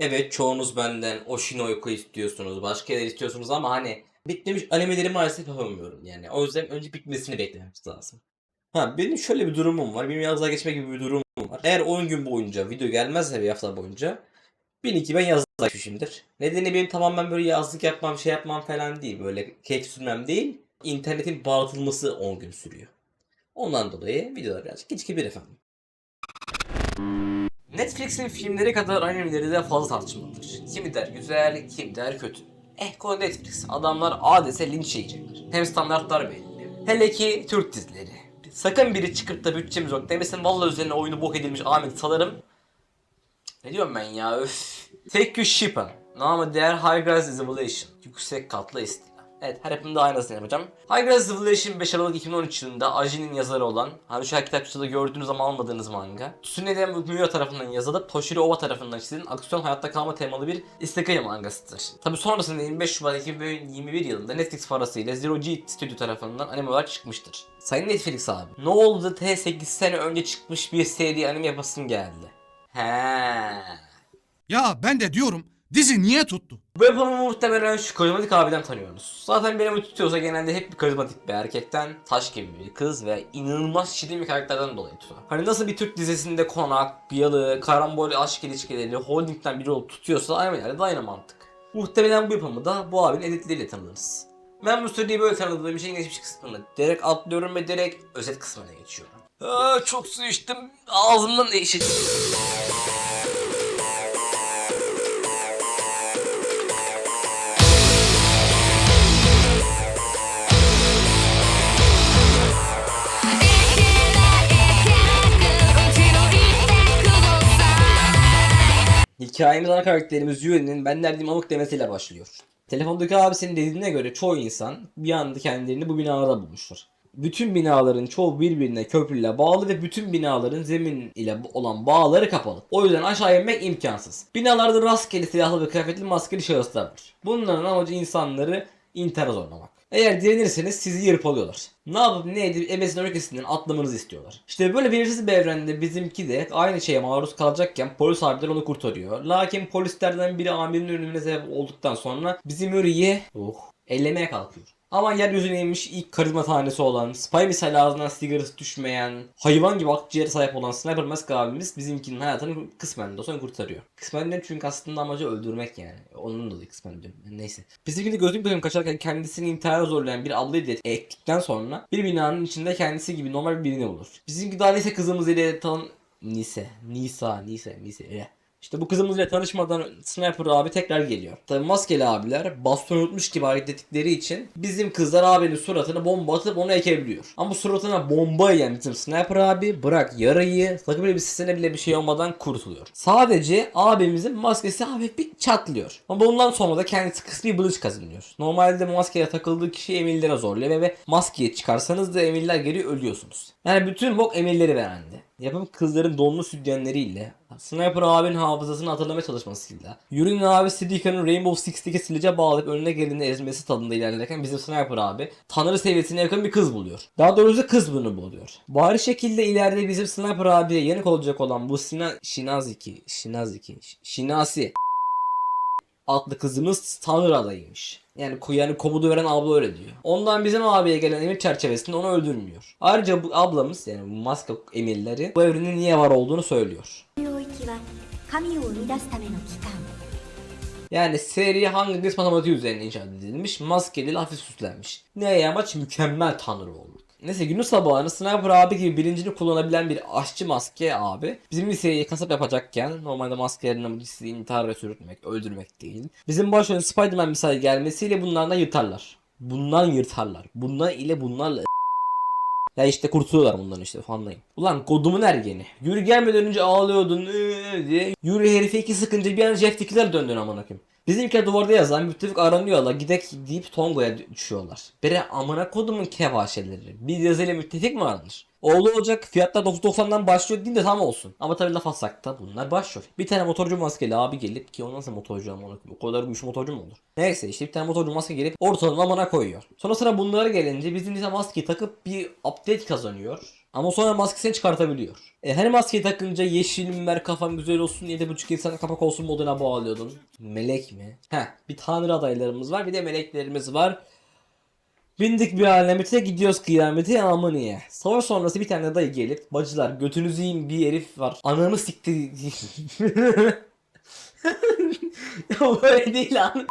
Evet çoğunuz benden Oshinoko istiyorsunuz, başka şeyler istiyorsunuz ama hani bitmemiş animeleri maalesef yapamıyorum yani. O yüzden önce bitmesini beklememiz lazım. Ha benim şöyle bir durumum var. Benim yazlığa geçme gibi bir durumum var. Eğer 10 gün boyunca video gelmezse bir hafta boyunca bilin ki ben yazlığa geçmişimdir. Nedeni benim tamamen böyle yazlık yapmam, şey yapmam falan değil. Böyle kek sürmem değil. İnternetin bağlatılması 10 gün sürüyor. Ondan dolayı videolar birazcık gecikebilir efendim. Netflix'in filmleri kadar animeleri de fazla tartışmalıdır. Kimi der güzel, kimi der kötü. Eh konu Netflix. Adamlar adese linç yiyecekler. Hem standartlar belli. Hele ki Türk dizileri. Sakın biri çıkıp da bütçemiz yok demesin valla üzerine oyunu bok edilmiş Ahmet salarım. Ne diyorum ben ya öf. Tek Shippen. Namı diğer High Grass Civilization. Yüksek katlı istila. Evet her yapımda aynısını yapacağım. Grass Civilization 5 Aralık 2013 yılında Aji'nin yazarı olan, hani şu an kitapçıda gördüğünüz ama almadığınız manga. Tsunade Miura tarafından yazılıp Toshiro Oba tarafından çizilen aksiyon hayatta kalma temalı bir isekai mangasıdır. Tabi sonrasında 25 Şubat 2021 yılında Netflix parasıyla Zero G Studio tarafından anime olarak çıkmıştır. Sayın Netflix abi. Ne oldu T 8 sene önce çıkmış bir seri anime yapasın geldi. He. Ya ben de diyorum dizi niye tuttu? Bu yapımı muhtemelen şu karizmatik abiden tanıyorsunuz. Zaten beni tutuyorsa genelde hep bir karizmatik bir erkekten, taş gibi bir kız ve inanılmaz şirin bir karakterden dolayı tutuyor. Hani nasıl bir Türk dizisinde konak, biyalı, karambol aşk ilişkileri, holdingden biri olup tutuyorsa animelerde de aynı mantık. Muhtemelen bu yapımı da bu abinin editleriyle tanıdınız. Ben bu seriyi böyle tanıdığım için geçmiş kısmını direkt atlıyorum ve direkt özet kısmına geçiyorum. Aa, çok su içtim. Ağzımdan değişik. Hikayemiz ana karakterimiz Yuen'in ben neredeyim amık demesiyle başlıyor. Telefondaki abisinin dediğine göre çoğu insan bir anda kendilerini bu binalarda bulmuşlar. Bütün binaların çoğu birbirine köprüyle bağlı ve bütün binaların zemin ile olan bağları kapalı. O yüzden aşağı inmek imkansız. Binalarda rastgele silahlı ve kıyafetli maskeli şahıslar var. Bunların amacı insanları intihara zorlamak. Eğer direnirseniz sizi yırpalıyorlar. Ne yapıp ne edip ebesinin öyküsünden atlamanızı istiyorlar. İşte böyle belirsiz bir evrende bizimki de aynı şeye maruz kalacakken polis abiler onu kurtarıyor. Lakin polislerden biri amirin ölümüne sebep olduktan sonra bizim Yuri'yi oh, ellemeye kalkıyor. Ama yeryüzüne inmiş ilk karizma tanesi olan, spy misali ağzından sigarası düşmeyen, hayvan gibi akciğere sahip olan Sniper Mask abimiz bizimkinin hayatını kısmen de olsa kurtarıyor. Kısmen de çünkü aslında amacı öldürmek yani. Onun dolayı kısmen diyorum. Neyse. Bizimki de gözlük bölüm kaçarken kendisini intihara zorlayan bir ablayı da ettikten sonra bir binanın içinde kendisi gibi normal birini bulur. Bizimki daha neyse kızımız ile tan... Nise. Nisa. Nise. Nise. Eh. İşte bu kızımızla tanışmadan Sniper abi tekrar geliyor. Tabi maskeli abiler baston unutmuş gibi hareket ettikleri için bizim kızlar abinin suratına bomba atıp onu ekebiliyor. Ama suratına bomba yiyen bizim Sniper abi bırak yarayı sakın bile bir sesine bile bir şey olmadan kurtuluyor. Sadece abimizin maskesi hafif bir çatlıyor. Ama bundan sonra da kendisi kısmi bılıç kazanıyor. Normalde maskeye takıldığı kişi emillere zorluyor ve maskeyi çıkarsanız da emiller geri ölüyorsunuz. Yani bütün bok emirleri verende. Yapım kızların donlu sütyenleriyle, Sniper abinin hafızasını hatırlamaya çalışmasıyla, Yuri'nin abi Sidika'nın Rainbow Six'teki silice bağlayıp önüne geldiğinde ezmesi tadında ilerlerken bizim Sniper abi tanrı seviyesine yakın bir kız buluyor. Daha doğrusu kız bunu buluyor. Bari şekilde ileride bizim Sniper abiye yanık olacak olan bu Sina Shinaziki, Shinaziki, Shinasi adlı kızımız tanrı adayıymış. Yani yani komutu veren abla öyle diyor. Ondan bizim abiye gelen emir çerçevesinde onu öldürmüyor. Ayrıca bu ablamız yani bu maske emirleri bu evrenin niye var olduğunu söylüyor. Yani seri hangi kısmı matematiği üzerine inşa edilmiş, maskeli hafif süslenmiş. Neye amaç mükemmel tanrı oldu. Neyse günün sabahını Sniper abi gibi bilincini kullanabilen bir aşçı maske abi bizim liseyi kasap yapacakken normalde maskelerin amacı intihara sürütmek, öldürmek değil. Bizim başrolün Spider-Man misali gelmesiyle bunlardan yırtarlar. Bundan yırtarlar. Bunlar ile bunlarla ya işte kurtuluyorlar bundan işte fanlayın. Ulan kodumun ergeni. Yürü gelmeden önce ağlıyordun ee, diye. Yürü herife iki sıkınca bir an Jeff Dickler döndün amına koyayım. Bizimkiler duvarda yazan müttefik aranıyorlar gidek deyip Tongo'ya düşüyorlar. Bere amına kodumun kevaşeleri. Bir yazıyla müttefik mi aranır? Oğlu olacak fiyatlar 9.90'dan başlıyor değil de tam olsun. Ama tabii laf atsak da bunlar başrol. Bir tane motorcu maskeli abi gelip ki o nasıl motorcu amına koyayım? O kadar güçlü motorcu mu olur? Neyse işte bir tane motorcu maske gelip ortalığın amına koyuyor. Sonra sıra bunlara gelince bizim ise maskeyi takıp bir update kazanıyor. Ama sonra maskesini çıkartabiliyor. E, her maskeyi takınca yeşil ver kafam güzel olsun 7.5 insan kapak olsun moduna bağlıyordun. Melek mi? Heh bir tanrı adaylarımız var bir de meleklerimiz var. Bindik bir alemete gidiyoruz kıyamete ama niye? Savaş sonrası bir tane dayı gelip bacılar götünüzü yiyin bir herif var. Anamı sikti. ya böyle değil lan.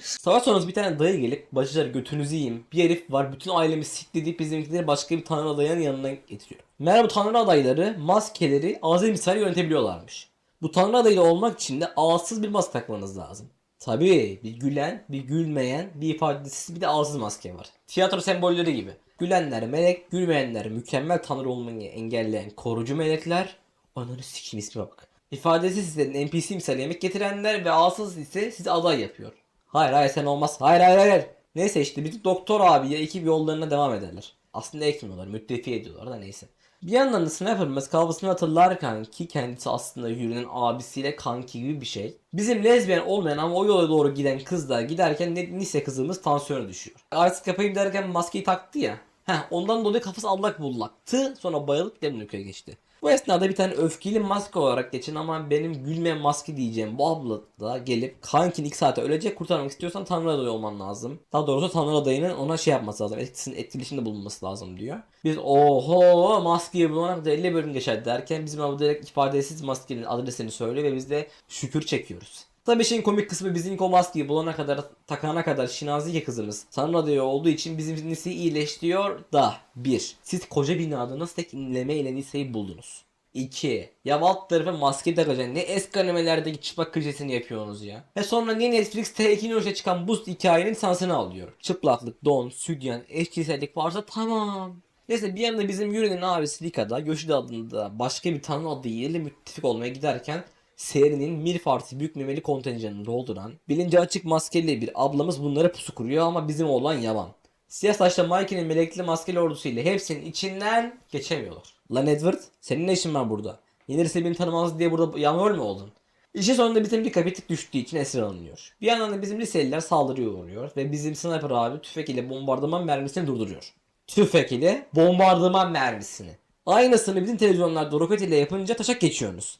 Savaş sonrası bir tane dayı gelip bacılar götünüzü yiyin. Bir herif var bütün ailemi sikti bizimkileri başka bir tanrı adayının yanına getiriyor. Meğer bu tanrı adayları maskeleri ağzı misal yönetebiliyorlarmış. Bu tanrı adayı olmak için de ağızsız bir maske takmanız lazım. Tabii bir gülen, bir gülmeyen, bir ifadesiz bir de ağızsız maske var. Tiyatro sembolleri gibi. Gülenler melek, gülmeyenler mükemmel tanrı olmayı engelleyen korucu melekler. Ananı sikim isme bak. İfadesiz ise NPC misal yemek getirenler ve ağızsız ise size aday yapıyor. Hayır hayır sen olmaz. Hayır hayır hayır. Neyse işte bir doktor abiye ekip yollarına devam ederler. Aslında ekmiyorlar, müttefi ediyorlar da neyse. Bir yandan da Sniper'ımız kafasını hatırlarken ki kendisi aslında Yuri'nin abisiyle kanki gibi bir şey. Bizim lezbiyen olmayan ama o yola doğru giden kızlar giderken lise kızımız tansiyonu düşüyor. Artık yapayım derken maskeyi taktı ya. Heh, ondan dolayı kafası allak bullaktı. Sonra bayılıp Demnuk'a geçti. Bu esnada bir tane öfkeli maske olarak geçen ama benim gülmeyen maske diyeceğim bu abla da gelip kankin 2 saate ölecek kurtarmak istiyorsan Tanrı adayı olman lazım. Daha doğrusu Tanrı adayının ona şey yapması lazım. Etkisinin etkileşimde bulunması lazım diyor. Biz oho maskeyi bulana kadar 50 bölüm geçer derken bizim abi direkt ifadesiz maskenin adresini söylüyor ve biz de şükür çekiyoruz. Tabii işin komik kısmı bizim o maskeyi bulana kadar takana kadar Şinazike kızımız Tanrı adayı olduğu için bizim liseyi iyileştiriyor da 1. Siz koca binada nasıl tek inleme ile liseyi buldunuz? 2. Ya alt tarafa maske takacaksın. Ne eski animelerdeki çıplak köşesini yapıyorsunuz ya. Ve sonra niye Netflix T2 çıkan bu hikayenin lisansını alıyor. Çıplaklık, don, sütyen, eşcinsellik varsa tamam. Neyse bir yanda bizim Yuri'nin abisi Rika'da Yoshida adında başka bir tanrı adıyla müttefik olmaya giderken serinin Milf artı büyük memeli kontenjanını dolduran bilinci açık maskeli bir ablamız bunlara pusu kuruyor ama bizim oğlan yavan. Siyah saçlı Mikey'nin melekli maskeli ordusuyla hepsinin içinden geçemiyorlar. Lan Edward senin ne işin var burada? Yenirse beni tanımaz diye burada yanıyor mu oldun? İşin sonunda bizim bir kapitik düştüğü için esir alınıyor. Bir yandan da bizim liseliler saldırıya uğruyor ve bizim sniper abi tüfek ile bombardıman mermisini durduruyor. Tüfek ile bombardıman mermisini. Aynısını bizim televizyonlarda roket ile yapınca taşak geçiyorsunuz.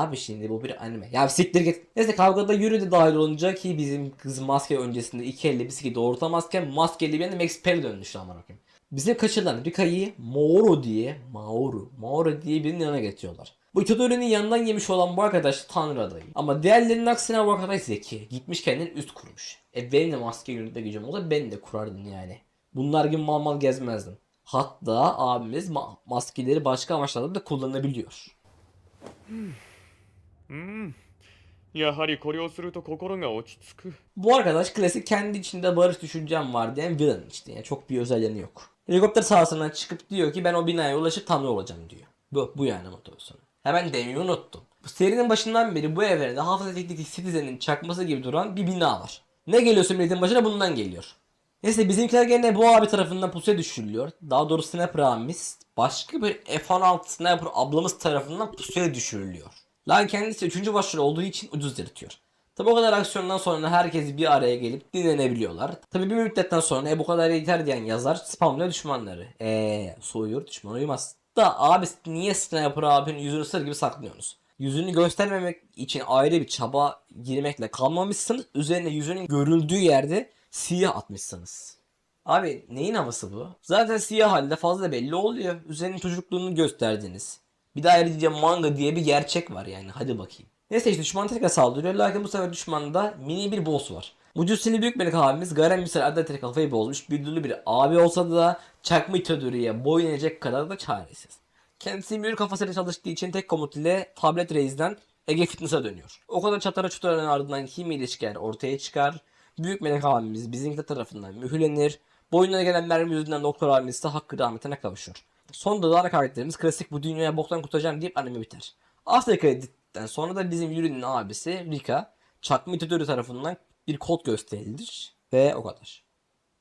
Abi şimdi bu bir anime. Ya siktir git. Neyse kavgada yürü de dahil olunca ki bizim kız maske öncesinde iki elle bisikleti doğrultamazken maskeli bir Max Payne dönmüştü aman okuyayım. Bize kaçırılan Rika'yı Maoro diye Maoro, Maoro diye birinin yanına getiriyorlar. Bu Itadori'nin yanından yemiş olan bu arkadaş Tanrı adayı. Ama diğerlerinin aksine bu arkadaş zeki. Gitmiş kendini üst kurmuş. E benim de maske yönünde gücüm olsa ben de kurardım yani. Bunlar gibi mal mal gezmezdim. Hatta abimiz ma- maskeleri başka amaçlarda da kullanabiliyor. う Hmm. Ya hari Bu arkadaş klasik kendi içinde barış düşüncem var diyen villain işte. Yani çok bir özel yok. Helikopter sahasından çıkıp diyor ki ben o binaya ulaşıp tanrı olacağım diyor. Bu, bu yani motivasyonu. Hemen demeyi unuttum. Bu serinin başından beri bu evrende hafıza teknik Citizen'in çakması gibi duran bir bina var. Ne geliyorsun milletin başına bundan geliyor. Neyse bizimkiler gene bu abi tarafından pusuya düşürülüyor. Daha doğrusu Sniper abimiz başka bir F-16 Sniper ablamız tarafından pusuya düşürülüyor. Lan kendisi 3. başrol olduğu için ucuz yırtıyor. Tabi o kadar aksiyondan sonra herkes bir araya gelip dinlenebiliyorlar. Tabi bir müddetten sonra e bu kadar yeter diyen yazar spamlıyor düşmanları. Eee soğuyor düşman uyumaz. Da abi niye Sniper abinin yüzünü sır gibi saklıyorsunuz? Yüzünü göstermemek için ayrı bir çaba girmekle kalmamışsınız. Üzerine yüzünün görüldüğü yerde siyah atmışsınız. Abi neyin havası bu? Zaten siyah halde fazla belli oluyor. Üzerinin çocukluğunu gösterdiniz. Bir de ayrıca manga diye bir gerçek var yani hadi bakayım. Neyse işte düşman tekrar saldırıyor lakin bu sefer düşmanda mini bir boss var. Bu cüsseli büyük melek abimiz Garen misal adeta kafayı bozmuş büyüdüğü bir abi olsa da çakma itaduriye boyun eğecek kadar da çaresiz. Kendisi mühür kafasıyla çalıştığı için tek komut ile tablet reisden Ege Fitness'a dönüyor. O kadar çatara çuturanın ardından kim ilişkiler ortaya çıkar. Büyük melek abimiz bizimkiler tarafından mühürlenir. Boynuna gelen mermi yüzünden doktor abimiz de hakkı rahmetine kavuşur. Sonunda da ana karakterimiz klasik bu dünyaya boktan kurtaracağım deyip anime biter. After Credit'ten sonra da bizim Yuri'nin abisi Rika çakma Itadori tarafından bir kod gösterilir ve o kadar.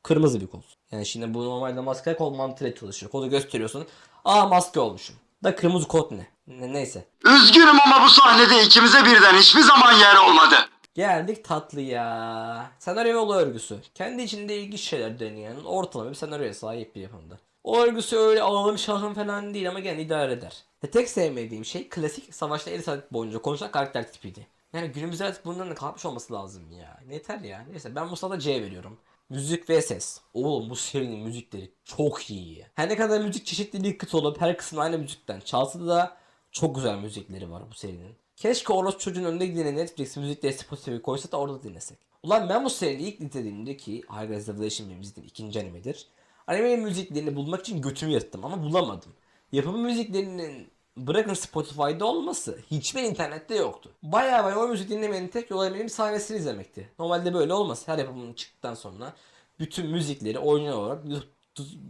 Kırmızı bir kod. Yani şimdi bu normalde maske kod mantığıyla çalışıyor. Kodu gösteriyorsun. Aa maske olmuşum. Da kırmızı kod ne? ne neyse. Üzgünüm ama bu sahnede ikimize birden hiçbir zaman yer olmadı. Geldik tatlıya. Senaryo yolu örgüsü. Kendi içinde ilginç şeyler deneyen ortalama bir senaryoya sahip bir yapımda. O örgüsü öyle ağlam şahım falan değil ama gene idare eder. Ve tek sevmediğim şey klasik savaşta 50 saat boyunca konuşan karakter tipiydi. Yani günümüzde artık bunların da kalkmış olması lazım ya. Yeter ya. Neyse ben bu sırada C veriyorum. Müzik ve ses. Oğlum bu serinin müzikleri çok iyi. Her ne kadar müzik çeşitliliği kıt olup her kısım aynı müzikten çalsa da çok güzel müzikleri var bu serinin. Keşke orası çocuğun önüne gidene Netflix müzikleri Spotify koysa da orada dinlesek. Ulan ben bu seriyi ilk izlediğimde ki High Res Revelation benim izlediğim ikinci animedir. Animenin müziklerini bulmak için götümü yırttım ama bulamadım. Yapımı müziklerinin bırakın Spotify'da olması hiçbir internette yoktu. Bayağı bayağı o müzik dinlemenin tek yolu benim sahnesini izlemekti. Normalde böyle olmaz. Her yapımın çıktıktan sonra bütün müzikleri orijinal olarak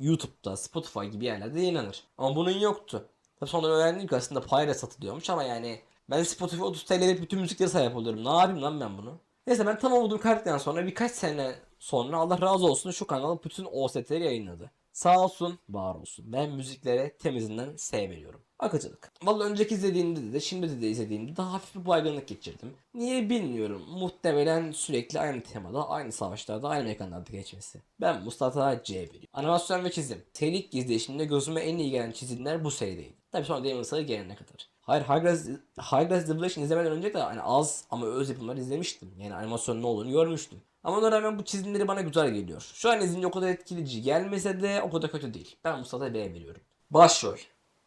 YouTube'da, Spotify gibi yerlerde yayınlanır. Ama bunun yoktu. Tabii sonra öğrendim ki aslında payla satılıyormuş ama yani ben Spotify 30 TL'lik bütün müziklere sahip oluyorum. Ne yapayım lan ben bunu? Neyse ben tam olduğum karakterden sonra birkaç sene sonra Allah razı olsun şu kanal bütün OST'leri yayınladı. Sağ olsun, var olsun. Ben müziklere temizinden S veriyorum. Akıcılık. Vallahi önceki izlediğimde de şimdi de izlediğimde daha hafif bir baygınlık geçirdim. Niye bilmiyorum. Muhtemelen sürekli aynı temada, aynı savaşlarda, aynı mekanlarda geçmesi. Ben Mustafa C veriyorum. Animasyon ve çizim. Seri ilk izleyişimde gözüme en iyi gelen çizimler bu serideydi. Tabii sonra Demon Slayer gelene kadar. Hayır High Res, High Revelation izlemeden önce de hani az ama öz yapımları izlemiştim. Yani animasyon ne olduğunu görmüştüm. Ama ona rağmen bu çizimleri bana güzel geliyor. Şu an izleyince o kadar etkileyici gelmese de o kadar kötü değil. Ben Mustafa B veriyorum. Başrol.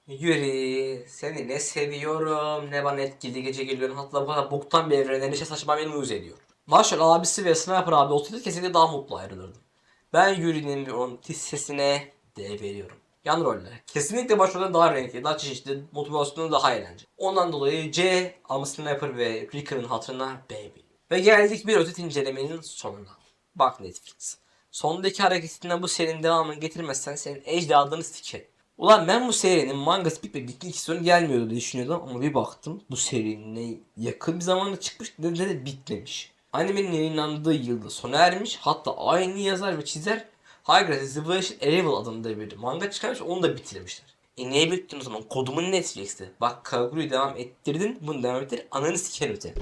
Yuri, seni ne seviyorum, ne bana etkili gece geliyorum. Hatta bu kadar boktan bir evrene neşe saçma beni uyuz ediyor. Başrol abisi ve Sniper abi olsaydı kesinlikle daha mutlu ayrılırdım. Ben Yuri'nin onun sesine D veriyorum. Yan roller. Kesinlikle başrolden daha renkli, daha çeşitli, motivasyonu daha eğlenceli. Ondan dolayı C, ama Sniper ve Ricker'ın hatırına B. Ve geldik bir özet incelemenin sonuna. Bak Netflix. Sondaki hareketinden bu serinin devamını getirmezsen senin ecdadını sikerim. Ulan ben bu serinin mangası bitmek bitmek istiyorum gelmiyordu diye düşünüyordum ama bir baktım bu serinin yakın bir zamanda çıkmış ne ne de bitmemiş. Animenin yayınlandığı yılda sona ermiş hatta aynı yazar ve çizer High Civilization Arrival adında bir manga çıkarmış onu da bitirmişler. E niye bittin o zaman? Kodumun Netflix'te. Bak Kaguru'yu devam ettirdin bunu devam ettir ananı sikerim seni.